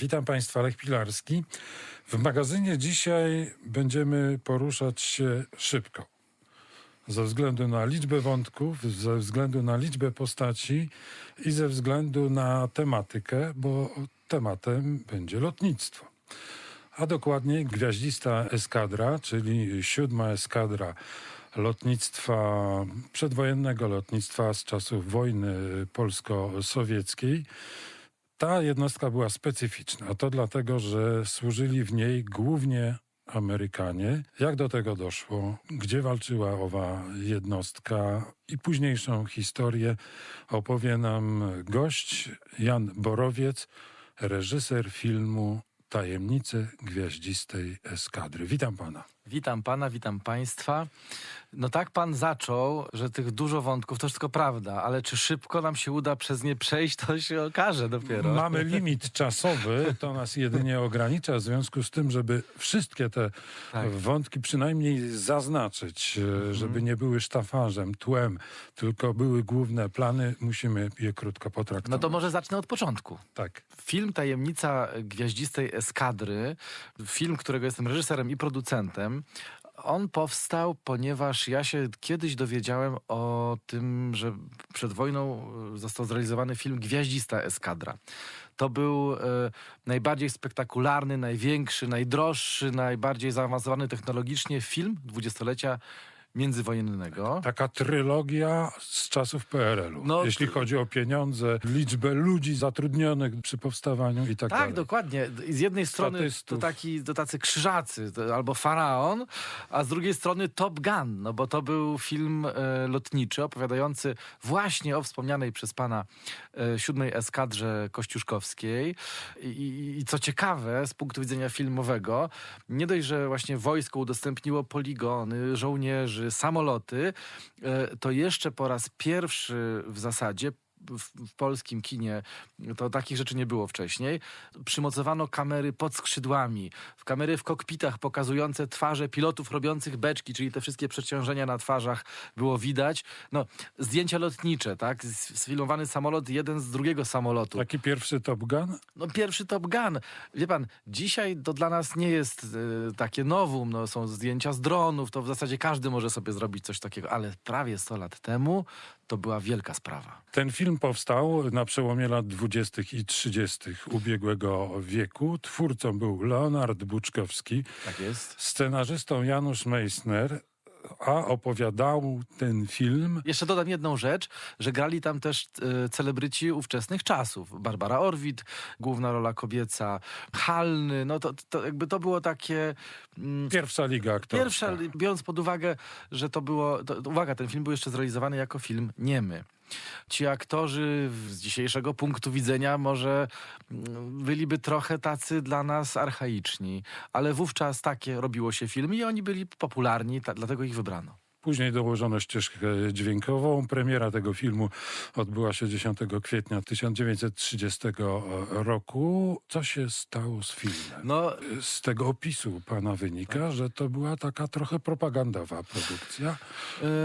Witam Państwa, Lech Pilarski. W magazynie dzisiaj będziemy poruszać się szybko. Ze względu na liczbę wątków, ze względu na liczbę postaci i ze względu na tematykę, bo tematem będzie lotnictwo. A dokładniej gwiaździsta eskadra, czyli siódma eskadra lotnictwa, przedwojennego lotnictwa z czasów wojny polsko-sowieckiej. Ta jednostka była specyficzna, to dlatego, że służyli w niej głównie Amerykanie. Jak do tego doszło? Gdzie walczyła owa jednostka? I późniejszą historię opowie nam gość Jan Borowiec, reżyser filmu Tajemnice Gwiaździstej Eskadry. Witam pana. Witam pana, witam państwa. No tak pan zaczął, że tych dużo wątków to wszystko prawda, ale czy szybko nam się uda przez nie przejść, to się okaże dopiero. Mamy limit czasowy, to nas jedynie ogranicza, w związku z tym, żeby wszystkie te Tak. wątki przynajmniej zaznaczyć, e, żeby nie były sztafarzem, tłem, tylko były główne plany, musimy je krótko No potraktować. to może zacznę od początku. Tak. Film Tajemnica Gwiaździstej Eskadry, film, którego jestem reżyserem i producentem, on powstał, ponieważ ja się kiedyś dowiedziałem o tym, że przed wojną e, został zrealizowany film Gwiaździsta Eskadra. To był e, najbardziej spektakularny, największy, najdroższy, najbardziej zaawansowany technologicznie film dwudziestolecia międzywojennego. Taka trylogia z czasów PRL-u, No, jeśli chodzi o pieniądze, liczbę ludzi zatrudnionych przy powstawaniu i tak, Tak, dalej. dokładnie. I Z jednej strony to, Statystów. taki, to tacy krzyżacy to albo faraon, a z drugiej strony Top Gun, no bo to był film e, lotniczy opowiadający właśnie o wspomnianej przez pana e, siódmej eskadrze kościuszkowskiej. I, i, I co ciekawe, z punktu widzenia filmowego, nie dość, że właśnie wojsko udostępniło poligony, żołnierzy, samoloty, e, to jeszcze po raz pierwszy w zasadzie w, w polskim kinie to takich rzeczy nie było wcześniej. Przymocowano kamery pod skrzydłami, w kamery w kokpitach pokazujące twarze pilotów robiących beczki, czyli te wszystkie przeciążenia na twarzach było widać. No, zdjęcia lotnicze, tak? Sfilmowany samolot jeden z drugiego samolotu. Taki pierwszy Top Gun? No pierwszy Top Gun. Wie pan, dzisiaj to dla nas nie jest e, takie nowum, no, są zdjęcia z dronów, to w zasadzie każdy może sobie zrobić coś takiego, ale prawie 100 lat temu to była wielka sprawa. Ten film powstał na przełomie lat 20. i 30. ubiegłego wieku. Twórcą był Leonard Buczkowski, Tak jest. scenarzystą Janusz Meissner, a opowiadał ten film Jeszcze dodam jedną rzecz, że grali tam też e, celebryci ówczesnych czasów. Barbara Orwid, główna rola kobieca, Halny, no to, to jakby to było takie... Mm, Pierwsza liga aktorska. Pierwsza, biorąc pod uwagę, że to było. To, uwaga, ten film był jeszcze zrealizowany jako film niemy. Ci aktorzy z dzisiejszego punktu widzenia może mm, byliby trochę tacy dla nas archaiczni, ale wówczas takie robiło się filmy i oni byli popularni, ta, dlatego ich wybrano. Później dołożono ścieżkę dźwiękową. Premiera tego filmu odbyła się 10 kwietnia 1930 roku. Co się stało z filmem? No, Z tego opisu pana wynika, że to była taka trochę propagandowa produkcja.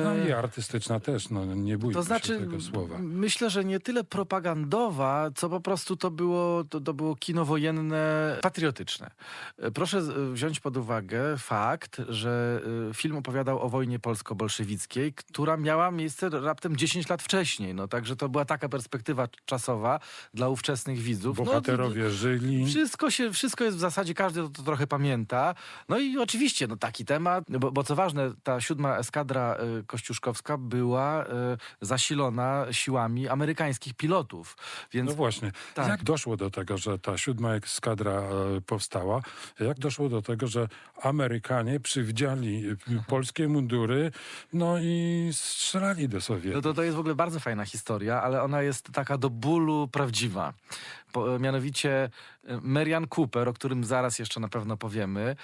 No i artystyczna też, no nie bójmy To znaczy, się tego słowa. myślę, że nie tyle propagandowa, co po prostu to było, to, to było kino wojenne, patriotyczne. E, Proszę wziąć pod uwagę fakt, że e, film opowiadał o wojnie polsko-bolszewickiej, która miała miejsce raptem 10 lat wcześniej. No, także to była taka perspektywa czasowa dla ówczesnych widzów. No, Bohaterowie żyli. wszystko, się, wszystko jest w zasadzie, każdy to, to trochę pamięta. No i oczywiście, no taki temat, bo, bo co ważne, ta siódma eskadra y, kościuszkowska była y, zasilona siłami amerykańskich pilotów. Więc No właśnie. Tak. Jak doszło do tego, że ta siódma eskadra e, powstała? Jak doszło do tego, że Amerykanie przywdziali polskie mundury, no i strzelali do no Sowietów? to, to jest w ogóle bardzo fajna historia, ale ona jest taka do bólu prawdziwa. Po, mianowicie Marian Cooper, o którym zaraz jeszcze na pewno powiemy,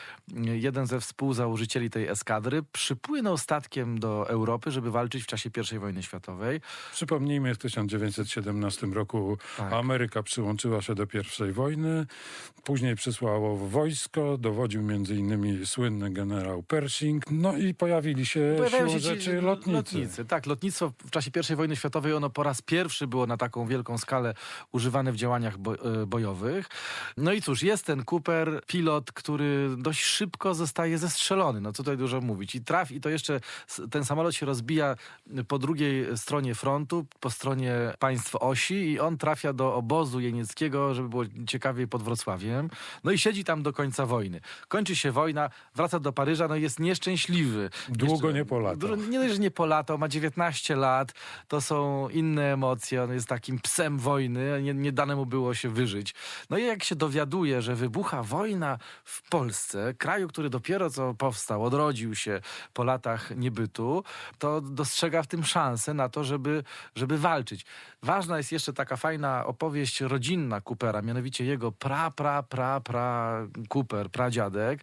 jeden ze współzałożycieli tej eskadry, przypłynął statkiem do Europy, żeby walczyć w czasie I wojny światowej. Przypomnijmy, w 1917 roku Tak. Ameryka przyłączyła się do I wojny, później przysłało wojsko, dowodził między innymi słynny generał Pershing, no i pojawili się Pojawiają się rzeczy lotnicy. Tak, lotnictwo w czasie I wojny światowej ono po raz pierwszy było na taką wielką skalę używane w działaniach e, bojowych. No i cóż, jest ten Cooper, pilot, który dość szybko zostaje zestrzelony. No co tutaj dużo mówić. I traf, i to jeszcze ten samolot się rozbija po drugiej stronie frontu, po stronie państw osi i on trafia do obozu jenieckiego, żeby było ciekawiej pod Wrocławiem. No i siedzi tam do końca wojny. Kończy się wojna, wraca do Paryża, no i jest nieszczęśliwy. Długo nie polatał. Dużo- Nie dość, że nie polatał, ma 19 lat, to są inne emocje, on jest takim psem wojny, nie, nie dane mu było się wyżyć. No i jak się dowiaduje, że wybucha wojna w Polsce, kraju, który dopiero co powstał, odrodził się po latach niebytu, to dostrzega w tym szansę na to, żeby, żeby walczyć. Ważna jest jeszcze taka fajna opowieść rodzinna Coopera, mianowicie jego pra, pra, pra, pra Cooper, pradziadek,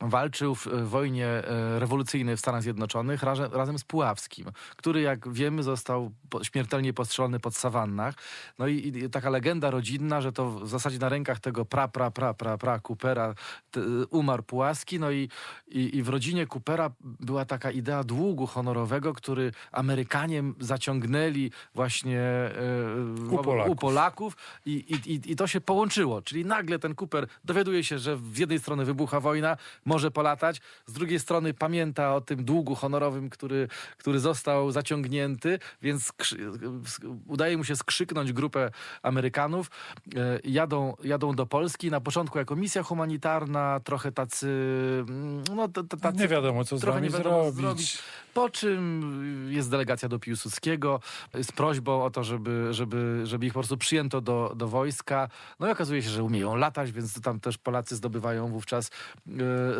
walczył w e, wojnie e, rewolucyjnej w Stanach Zjednoczonych razem, z Puławskim, który jak wiemy został śmiertelnie postrzelony pod sawannach. No i, taka legenda rodzinna, że to w zasadzie na rękach tego pra, pra, pra, pra, pra Coopera t, umarł Puławski. No i, i, i w rodzinie Coopera była taka idea długu honorowego, który Amerykanie zaciągnęli właśnie e, U Polaków. u Polaków i, i, i, i to się połączyło. Czyli nagle ten Cooper dowiaduje się, że z jednej strony wybucha wojna, może polatać, z drugiej strony pamięta o tym długu honorowym, który, który został zaciągnięty, więc udaje mu się skrzyknąć grupę Amerykanów. E, Jadą, jadą do Polski, na początku jako misja humanitarna, trochę tacy... mm, No, tacy Nie wiadomo, co z co zrobić. zrobić. Po czym jest delegacja do Piłsudskiego z prośbą o to, żeby, żeby, żeby ich po prostu przyjęto do, do wojska. No i okazuje się, że umieją latać, więc tam też Polacy zdobywają wówczas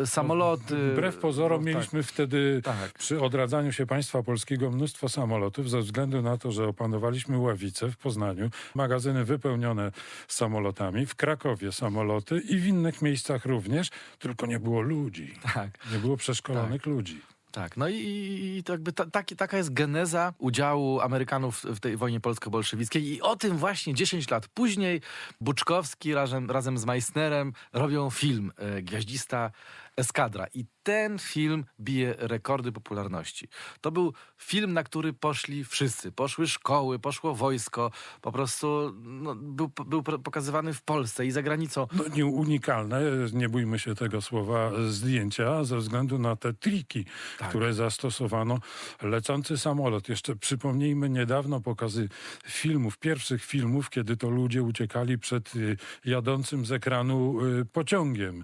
e, samoloty. Wbrew pozorom No, tak. mieliśmy wtedy Tak. przy odradzaniu się państwa polskiego mnóstwo samolotów ze względu na to, że opanowaliśmy Ławice w Poznaniu, magazyny wypełnione samolotami, w Krakowie samoloty i w innych miejscach również, tylko nie było ludzi. Tak. Nie było przeszkolonych ludzi. Tak, no i, i, i to jakby ta, taki, taka jest geneza udziału Amerykanów w tej wojnie polsko-bolszewickiej i o tym właśnie 10 lat później Buczkowski razem, razem z Meissnerem robią film e, Gwiaździsta Eskadra i ten film bije rekordy popularności. To był film, na który poszli wszyscy. Poszły szkoły, poszło wojsko, po prostu no, był, był pokazywany w Polsce i za granicą. No, nie unikalne, nie bójmy się tego słowa, zdjęcia ze względu na te triki, Tak. które zastosowano. Lecący samolot. Jeszcze przypomnijmy niedawno pokazy filmów, pierwszych filmów, kiedy to ludzie uciekali przed y, jadącym z ekranu y, pociągiem.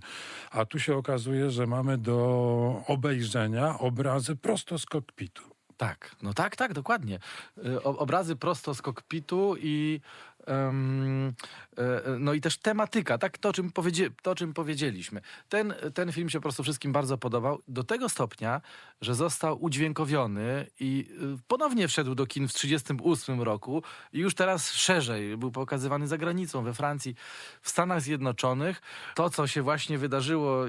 A tu się okazuje, że mamy do obejrzenia obrazy prosto z kokpitu. Tak, no tak, tak, dokładnie. Y, Obrazy prosto z kokpitu i e, no i też tematyka, tak, to o czym, powiedzie, to, o czym powiedzieliśmy. Ten, ten film się po prostu wszystkim bardzo podobał, do tego stopnia, że został udźwiękowiony i y, ponownie wszedł do kin w 1938 roku i już teraz szerzej, był pokazywany za granicą, we Francji, w Stanach Zjednoczonych. To, co się właśnie wydarzyło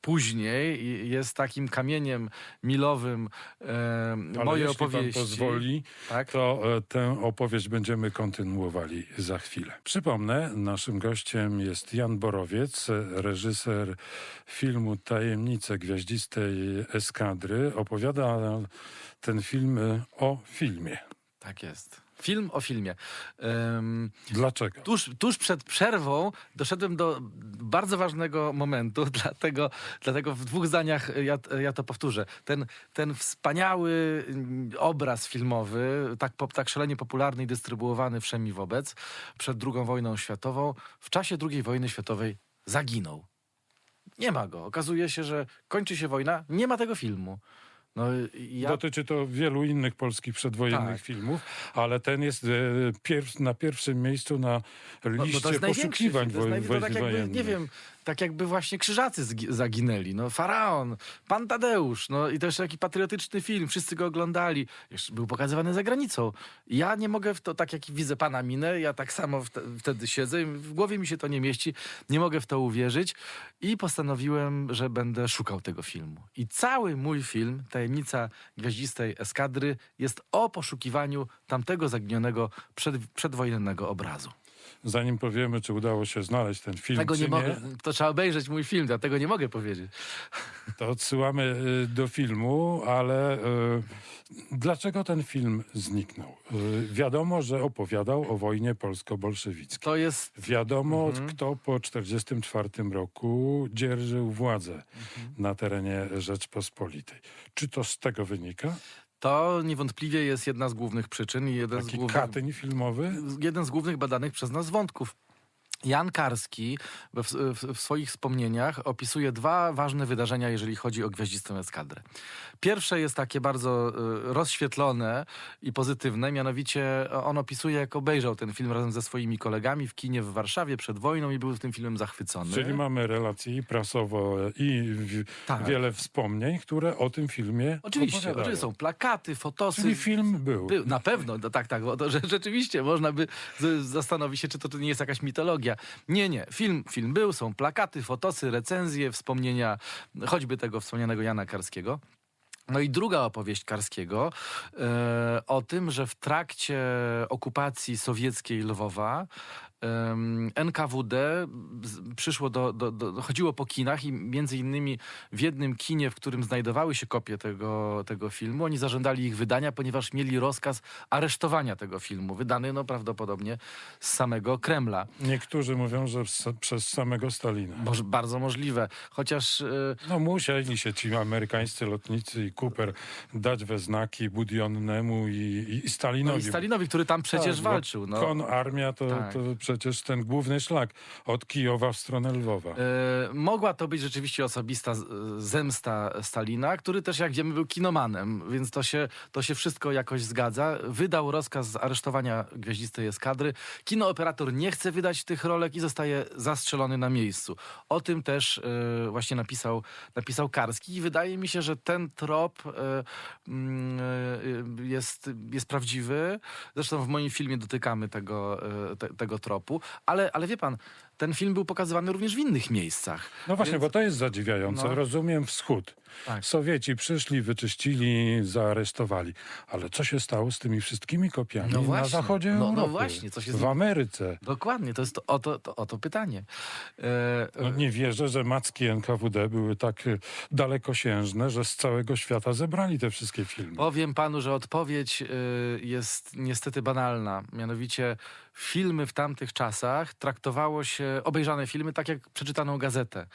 później jest takim kamieniem milowym Ale mojej jeśli opowieści. pan pozwoli, Tak? to e, tę opowieść będziemy kontynuowali za chwilę. Przypomnę, naszym gościem jest Jan Borowiec, reżyser filmu Tajemnice Gwiaździstej Eskadry. Opowiada ten film e, o filmie. Tak jest. Film o filmie. Em, Dlaczego? tuż, tuż przed przerwą doszedłem do bardzo ważnego momentu, dlatego, dlatego w dwóch zdaniach ja, ja to powtórzę. Ten, ten wspaniały mm, obraz filmowy, tak, po- tak szalenie popularny i dystrybuowany wszemi wobec, przed II wojną światową, w czasie II wojny światowej zaginął. Nie ma go. Okazuje się, że kończy się wojna, nie ma tego filmu. No, i ja Dotyczy to wielu innych polskich przedwojennych Tak. filmów, ale ten jest e, pierw, na pierwszym miejscu na No, liście to jest największy poszukiwań film, to jest naj- to tak jakby, nie wiem, tak jakby właśnie krzyżacy zaginęli. No, Faraon, Pan Tadeusz, no i jeszcze taki patriotyczny film, wszyscy go oglądali. Jeszcze był pokazywany za granicą. Ja nie mogę w to, tak jak widzę pana minę, ja tak samo wte- wtedy siedzę w głowie mi się to nie mieści, nie mogę w to uwierzyć i postanowiłem, że będę szukał tego filmu. I cały mój film, Tajemnica Gwiaździstej Eskadry, jest o poszukiwaniu tamtego zaginionego przed, przedwojennego obrazu. Zanim powiemy, czy udało się znaleźć ten film, Tego czy nie nie, mogę, to trzeba obejrzeć mój film, dlatego nie mogę powiedzieć. to odsyłamy y, do filmu, ale y, dlaczego ten film zniknął? Y, Wiadomo, że opowiadał o wojnie polsko-bolszewickiej. To jest Wiadomo, Mhm. kto po 1944 roku dzierżył władzę Mhm. na terenie Rzeczpospolitej. Czy to z tego wynika? To niewątpliwie jest jedna z głównych przyczyn i jeden z Taki głównych, katyń filmowy? jeden z głównych badanych przez nas wątków. Jan Karski w, w, w swoich wspomnieniach opisuje dwa ważne wydarzenia, jeżeli chodzi o gwiaździstą eskadrę. Pierwsze jest takie bardzo y, rozświetlone i pozytywne, mianowicie on opisuje, jak obejrzał ten film razem ze swoimi kolegami w kinie w Warszawie przed wojną i był tym filmem zachwycony. Czyli mamy relacje i prasowe, i w, Tak. wiele wspomnień, które o tym filmie Oczywiście, opowiadają. oczywiście są plakaty, fotosy. Czyli film był. Był, na pewno, no, tak, tak, bo to, że rzeczywiście można by zastanowić się, czy to, to nie jest jakaś mitologia. Nie, nie, film, film był, są plakaty, fotosy, recenzje, wspomnienia, choćby tego wspomnianego Jana Karskiego. No i druga opowieść Karskiego e, o tym, że w trakcie okupacji sowieckiej Lwowa NKWD przyszło do, do, do, chodziło po kinach i między innymi w jednym kinie, w którym znajdowały się kopie tego, tego filmu, oni zażądali ich wydania, ponieważ mieli rozkaz aresztowania tego filmu, wydany no prawdopodobnie z samego Kremla. Niektórzy mówią, że przez samego Stalina. Moż, bardzo możliwe, chociaż... e, No musieli się ci amerykańscy lotnicy i Cooper dać we znaki Budionnemu i, i, Stalinowi. no i Stalinowi, który tam przecież Tak, walczył. No. Kon armia to, Tak. to przecież ten główny szlak od Kijowa w stronę Lwowa. E, mogła to być rzeczywiście osobista z- zemsta Stalina, który też, jak wiemy, był kinomanem, więc to się, to się wszystko jakoś zgadza. Wydał rozkaz aresztowania gwiaździstej eskadry. Kinooperator nie chce wydać tych rolek i zostaje zastrzelony na miejscu. O tym też e, właśnie napisał, napisał Karski i wydaje mi się, że ten trop e, mm, e, jest, jest prawdziwy. Zresztą w moim filmie dotykamy tego, e, te, tego tropu. Ale, ale wie pan, ten film był pokazywany również w innych miejscach. No właśnie, Więc- bo to jest zadziwiające. No. Rozumiem wschód. Tak. Sowieci przyszli, wyczyścili, zaaresztowali. Ale co się stało z tymi wszystkimi kopiami No na zachodzie No- no Europy? właśnie, co się z w Ameryce. Dokładnie, to jest to, o, to, to, o to pytanie. E, No nie wierzę, że macki NKWD były tak y, dalekosiężne, że z całego świata zebrali te wszystkie filmy. Powiem panu, że odpowiedź y, jest niestety banalna. Mianowicie filmy w tamtych czasach traktowało się, obejrzane filmy, tak jak przeczytaną gazetę.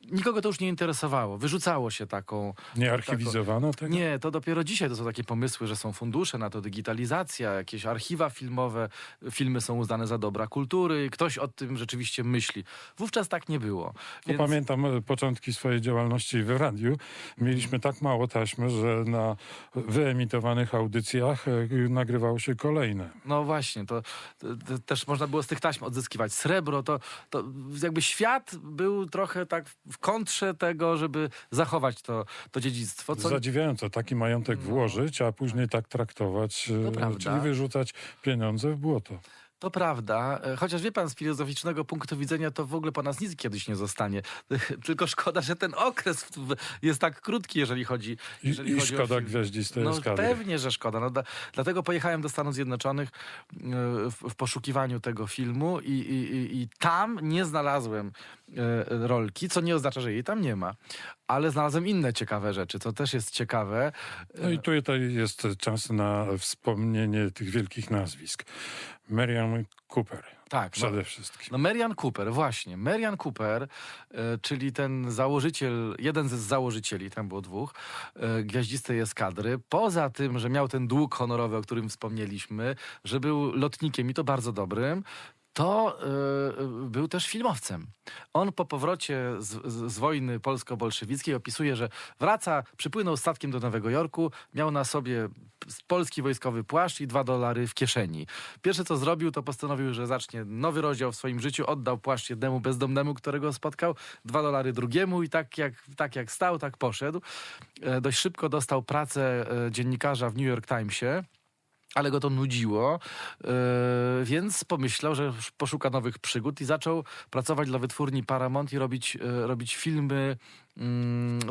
Nikogo to już nie interesowało. Wyrzucało się taką. Nie archiwizowano tego? Nie, to dopiero dzisiaj to są takie pomysły, że są fundusze na to, digitalizacja, jakieś archiwa filmowe, filmy są uznane za dobra kultury ktoś o tym rzeczywiście myśli. Wówczas tak nie było. No, Więc... Pamiętam e, początki swojej działalności w radiu. Mieliśmy tak mało taśmy, że na wyemitowanych audycjach e, nagrywało się kolejne. No właśnie, to, to, to też można było z tych taśm odzyskiwać srebro. To, to jakby świat był trochę tak w kontrze tego, żeby zachować to, to dziedzictwo. Co... Zadziwiająco taki majątek włożyć, a później tak traktować, To prawda. czyli wyrzucać pieniądze w błoto. To prawda, e, chociaż wie pan, z filozoficznego punktu widzenia to w ogóle po nas nic kiedyś nie zostanie. Tylko szkoda, że ten okres jest tak krótki, jeżeli chodzi, I, jeżeli i chodzi o szkoda film. gwiaździstej No pewnie, że szkoda. No, da, dlatego pojechałem do Stanów Zjednoczonych e, w, w poszukiwaniu tego filmu i, i, i, i tam nie znalazłem e, rolki, co nie oznacza, że jej tam nie ma. Ale znalazłem inne ciekawe rzeczy, co też jest ciekawe. No i tutaj jest czas na wspomnienie tych wielkich nazwisk. Marian Cooper Tak, no, przede wszystkim. No Marian Cooper, właśnie. Marian Cooper, e, czyli ten założyciel, jeden z założycieli, tam było dwóch, e, gwiaździstej eskadry. Poza tym, że miał ten dług honorowy, o którym wspomnieliśmy, że był lotnikiem i to bardzo dobrym, to e, był też filmowcem. On po powrocie z, z, z wojny polsko-bolszewickiej opisuje, że wraca, przypłynął statkiem do Nowego Jorku, miał na sobie polski wojskowy płaszcz i dwa dolary w kieszeni. Pierwsze co zrobił, to postanowił, że zacznie nowy rozdział w swoim życiu, oddał płaszcz jednemu bezdomnemu, którego spotkał, dwa dolary drugiemu i tak jak, tak jak stał, tak poszedł. E, dość szybko dostał pracę e, dziennikarza w New York Timesie ale go to nudziło, yy, więc pomyślał, że poszuka nowych przygód i zaczął pracować dla wytwórni Paramount i robić, yy, robić filmy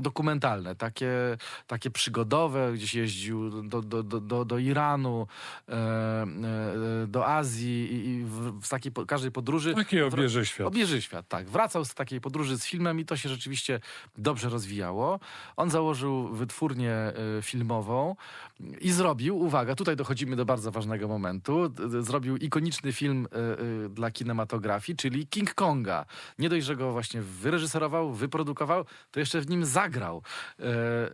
dokumentalne, takie, takie przygodowe, gdzieś jeździł do, do, do, do, Iranu, e, e, do Azji i, w, w takiej każdej podróży. Taki obieży świat. Obieży świat, tak. Wracał z takiej podróży z filmem i to się rzeczywiście dobrze rozwijało. On założył wytwórnię y, filmową i zrobił, uwaga, tutaj dochodzimy do bardzo ważnego momentu, zrobił ikoniczny film dla kinematografii, czyli King Konga. Nie dość, że go właśnie wyreżyserował, wyprodukował, to jeszcze w nim zagrał.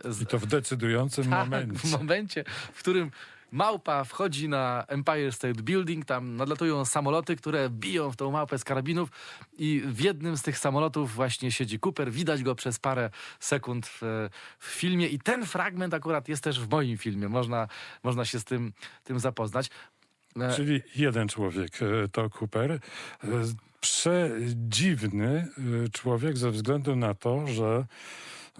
Z- I to w decydującym tak, momencie. w momencie, w którym małpa wchodzi na Empire State Building, tam nadlatują samoloty, które biją w tą małpę z karabinów i w jednym z tych samolotów właśnie siedzi Cooper. Widać go przez parę sekund w, w filmie i ten fragment akurat jest też w moim filmie. Można, można się z tym, tym zapoznać. E, Czyli jeden człowiek e, to Cooper. Przedziwny e, człowiek ze względu na to, że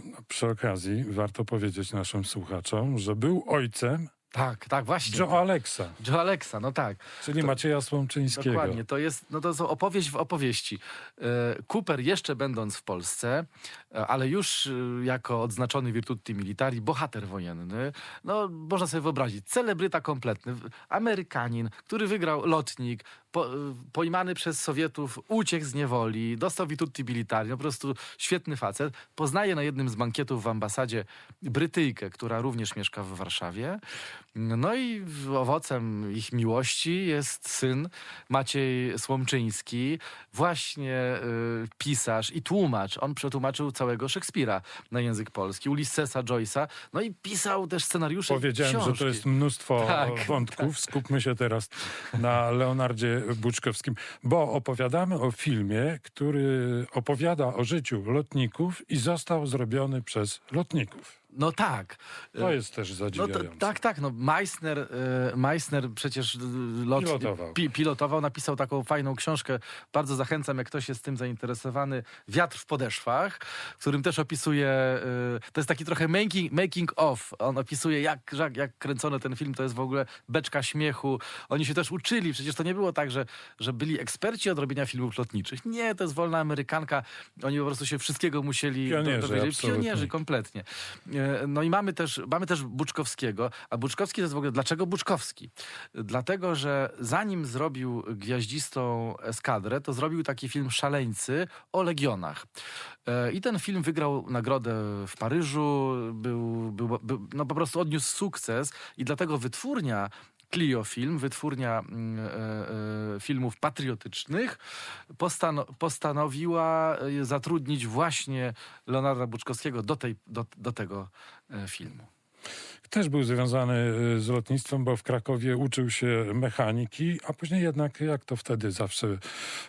no, przy okazji warto powiedzieć naszym słuchaczom, że był ojcem Tak, tak, właśnie. Joe Alexa, Joe Alexa, no tak. czyli Macieja Słomczyńskiego. Dokładnie, to jest, no to są opowieść w opowieści. E, Cooper jeszcze będąc w Polsce, e, ale już jako odznaczony Virtuti Militari, bohater wojenny, no można sobie wyobrazić, celebryta kompletny, Amerykanin, który wygrał lotnik, po, pojmany przez Sowietów, uciekł z niewoli, dostał Virtuti Militari, no po prostu świetny facet. Poznaje na jednym z bankietów w ambasadzie Brytyjkę, która również mieszka w Warszawie. No i owocem ich miłości jest syn Maciej Słomczyński, właśnie y, pisarz i tłumacz. On przetłumaczył całego Szekspira na język polski, Ulyssesa Joyce'a, no i pisał też scenariusze Powiedziałem, że książki. to jest mnóstwo Tak, wątków. Skupmy się teraz na Leonardzie Buczkowskim, bo opowiadamy o filmie, który opowiada o życiu lotników i został zrobiony przez lotników. No tak. To jest też No zadziwiające. tak, tak. No Meissner, e, Meissner przecież e, lot, Pilotował. Pi, pilotował, napisał taką fajną książkę. Bardzo zachęcam, jak ktoś jest tym zainteresowany. Wiatr w podeszwach, w którym też opisuje, e, to jest taki trochę making, making of. On opisuje, jak, jak, jak kręcono ten film. To jest w ogóle beczka śmiechu. Oni się też uczyli. Przecież to nie było tak, że, że byli eksperci od robienia filmów lotniczych. Nie, to jest wolna amerykanka. Oni po prostu się wszystkiego musieli Pionierzy, dowiedzieć. Pionierzy, kompletnie. No i mamy też, mamy też Buczkowskiego. A Buczkowski to jest w ogóle, dlaczego Buczkowski? Dlatego, że zanim zrobił gwiaździstą eskadrę, to zrobił taki film Szaleńcy o Legionach. E, I ten film wygrał nagrodę w Paryżu, był, był, był, no po prostu odniósł sukces i dlatego wytwórnia Clio Film, wytwórnia mm, e, e, filmów patriotycznych, postano, postanowiła e, zatrudnić właśnie Leonarda Buczkowskiego do, tej, do, do tego filmu. Też był związany z lotnictwem, bo w Krakowie uczył się mechaniki, a później jednak, jak to wtedy zawsze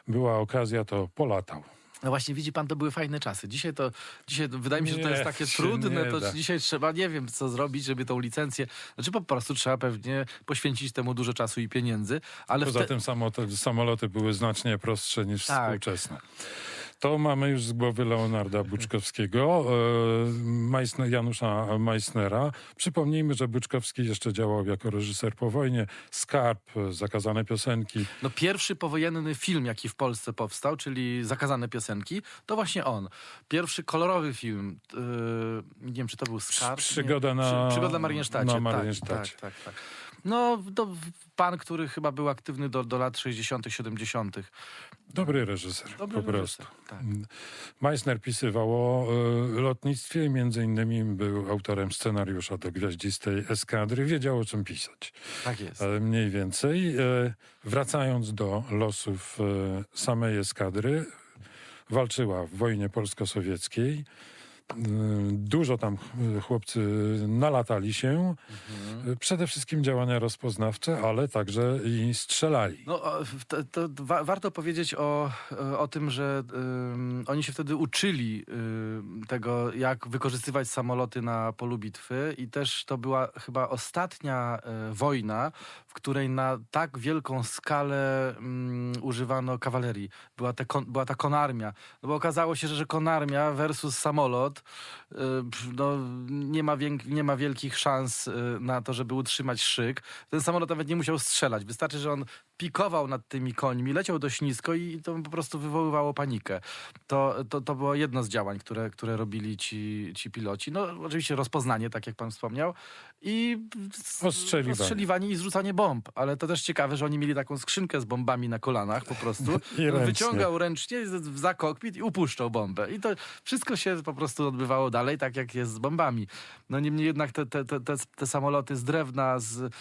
była okazja, to polatał. No właśnie, widzi pan, to były fajne czasy. Dzisiaj to, dzisiaj to, wydaje mi się, że to jest takie trudne, to da. dzisiaj trzeba, nie wiem, co zrobić, żeby tą licencję, znaczy po prostu trzeba pewnie poświęcić temu dużo czasu i pieniędzy, ale Poza wte- tym samoloty, samoloty były znacznie prostsze niż Tak. współczesne. To mamy już z głowy Leonarda Buczkowskiego, e, Meissner, Janusza Meissnera. Przypomnijmy, że Buczkowski jeszcze działał jako reżyser po wojnie. Skarb, Zakazane piosenki. No pierwszy powojenny film, jaki w Polsce powstał, czyli Zakazane piosenki, to właśnie on. Pierwszy kolorowy film, yy, nie wiem, czy to był Skarb? Przygoda nie, na- Przygoda na Mariensztacie. na tak, Mariensztacie. Tak, tak, tak. No, to pan, który chyba był aktywny do, do lat 60., 70. Dobry reżyser, Dobry po prostu. reżyser, Tak. Meissner pisywał o e, lotnictwie między innymi był autorem scenariusza do Gwiaździstej Eskadry. Wiedział o czym pisać. tak jest. Ale mniej więcej. E, wracając do losów e, samej eskadry, walczyła w wojnie polsko-sowieckiej. E, Dużo tam chłopcy nalatali się. E, Przede wszystkim działania rozpoznawcze, ale także i strzelali. No, to, to wa warto powiedzieć o, e, o tym, że oni się wtedy uczyli tego, jak wykorzystywać samoloty na polu bitwy i też to była chyba ostatnia wojna, której na tak wielką skalę ym, używano kawalerii. Była, te kon, była ta konarmia. No bo okazało się, że, konarmia versus samolot y, no, nie, ma wiek- nie ma wielkich szans y, na to, żeby utrzymać szyk. Ten samolot nawet nie musiał strzelać. Wystarczy, że on pikował nad tymi końmi, leciał dość nisko i to po prostu wywoływało panikę. To, to, to było jedno z działań, które, które robili ci, ci piloci. No oczywiście rozpoznanie, tak jak pan wspomniał, i Ostrzeliwanie. ostrzeliwanie i zrzucanie bomb. Ale to też ciekawe, że oni mieli taką skrzynkę z bombami na kolanach po prostu. I ręcznie. Wyciągał ręcznie za kokpit i upuszczał bombę. I to wszystko się po prostu odbywało dalej, tak jak jest z bombami. No niemniej jednak te, te, te, te, samoloty z drewna, z,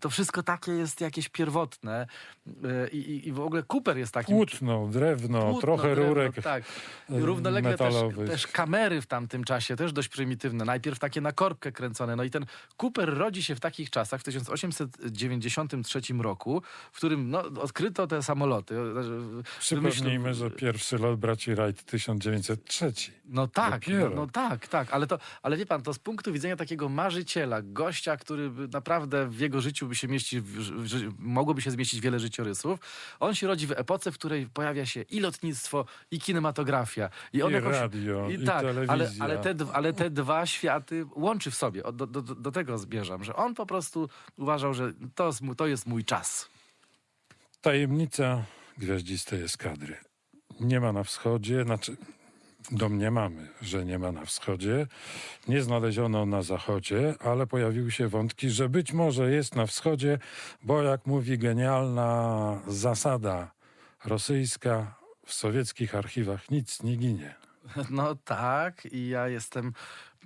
to wszystko takie jest jakieś pierwotne. Yy, I, i, i w ogóle Cooper jest takim... Płótno, drewno, Płótno, trochę drewno, rurek Tak. E, równolegle też, też kamery w tamtym czasie, też dość prymitywne. Najpierw takie na korbkę kręcone. No i ten Cooper rodzi się w takich czasach, w 1893 roku, w którym no, odkryto te samoloty. Przypomnijmy, Wymyśl- że pierwszy lot braci Wright 1903. No tak, no, no tak, tak, ale to, ale wie pan, to z punktu widzenia takiego marzyciela, gościa, który naprawdę w jego życiu by się mieści, w, w, ży- mogłoby się zmieścić wiele życiorysów, on się rodzi w epoce, w której pojawia się i lotnictwo, i kinematografia. I, on I jakoś, radio, i tak, ale, telewizja. ale, te, dw- ale te dwa światy łączy w sobie. Do, do, do tego zmierzam, że on po prostu uważał, że to jest, mój- to jest mój czas. Tajemnica gwiaździstej eskadry. Nie ma na wschodzie, znaczy domniemamy, że nie ma na wschodzie. Nie znaleziono na zachodzie, ale pojawiły się wątki, że być może jest na wschodzie, bo jak mówi genialna zasada rosyjska, w sowieckich archiwach nic nie ginie. No tak, i ja jestem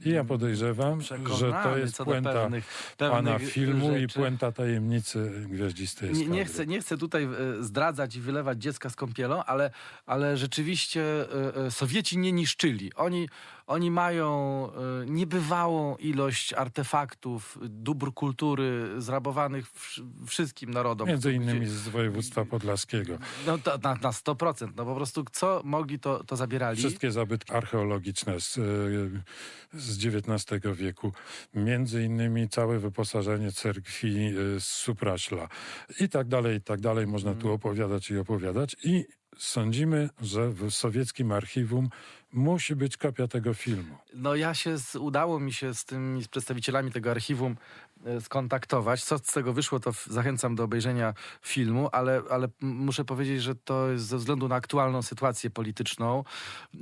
I ja podejrzewam, że to jest co do puenta pewnych, pana pewnych filmu i rzeczy. puenta tajemnicy gwiaździstej Nie, nie, chcę, nie chcę tutaj e, zdradzać i wylewać dziecka z kąpielą, ale, ale rzeczywiście e, e, Sowieci nie niszczyli. Oni, oni mają e, niebywałą ilość artefaktów, dóbr kultury zrabowanych wsz- wszystkim narodom. Między innymi z województwa podlaskiego. No to, na, na 100%. No po prostu co mogli, to, to zabierali. Wszystkie zabytki archeologiczne z, e, z XIX wieku, między innymi całe wyposażenie cerkwi e, z Supraśla i tak dalej, i tak dalej. Można tu opowiadać i opowiadać. I sądzimy, że w sowieckim archiwum musi być kopia tego filmu. No ja się, z, udało mi się z tymi z przedstawicielami tego archiwum e, skontaktować. Co z tego wyszło, to zachęcam do obejrzenia filmu, ale, ale muszę powiedzieć, że to jest ze względu na aktualną sytuację polityczną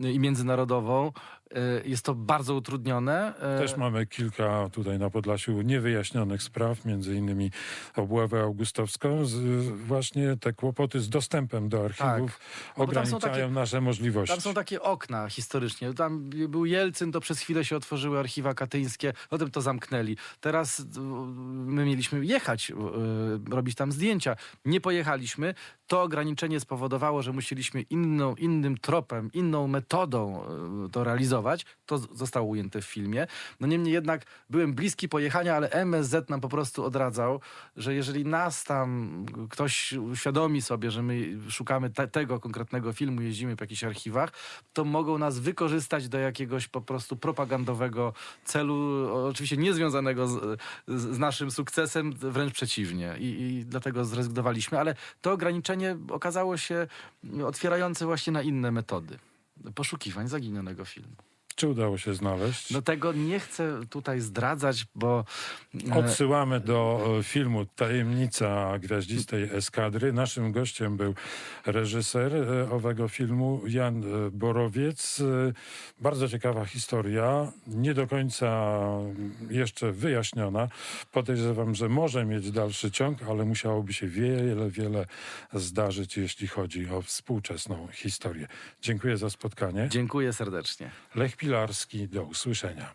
e, i międzynarodową. E, Jest to bardzo utrudnione. e, Też mamy kilka tutaj na Podlasiu niewyjaśnionych spraw, między innymi obławę augustowską. Z, właśnie te kłopoty z dostępem do archiwów Tak. No ograniczają takie- nasze możliwości. Tam są takie okna historycznie. Tam był Jelcyn, to przez chwilę się otworzyły archiwa katyńskie, potem to zamknęli. Teraz y, my mieliśmy jechać, robić tam zdjęcia. Nie pojechaliśmy. To ograniczenie spowodowało, że musieliśmy inną, innym tropem, inną metodą y, to realizować. To zostało ujęte w filmie. No niemniej jednak byłem bliski pojechania, ale MSZ nam po prostu odradzał, że jeżeli nas tam ktoś uświadomi sobie, że my szukamy te, tego konkretnego filmu, jeździmy po jakichś archiwach, to mogą nas wykorzystać do jakiegoś po prostu propagandowego celu, oczywiście niezwiązanego z, z naszym sukcesem, wręcz przeciwnie. I, I dlatego zrezygnowaliśmy, ale to ograniczenie okazało się otwierające właśnie na inne metody poszukiwań zaginionego filmu. Czy udało się znaleźć? No tego nie chcę tutaj zdradzać, bo... e, Odsyłamy do e, filmu Tajemnica Gwiaździstej Eskadry. Naszym gościem był reżyser e, owego filmu Jan Borowiec. Bardzo ciekawa historia, nie do końca jeszcze wyjaśniona. Podejrzewam, że może mieć dalszy ciąg, ale musiałoby się wiele, wiele zdarzyć, jeśli chodzi o współczesną historię. Dziękuję za spotkanie. Dziękuję serdecznie. Lech Pilarski, do usłyszenia.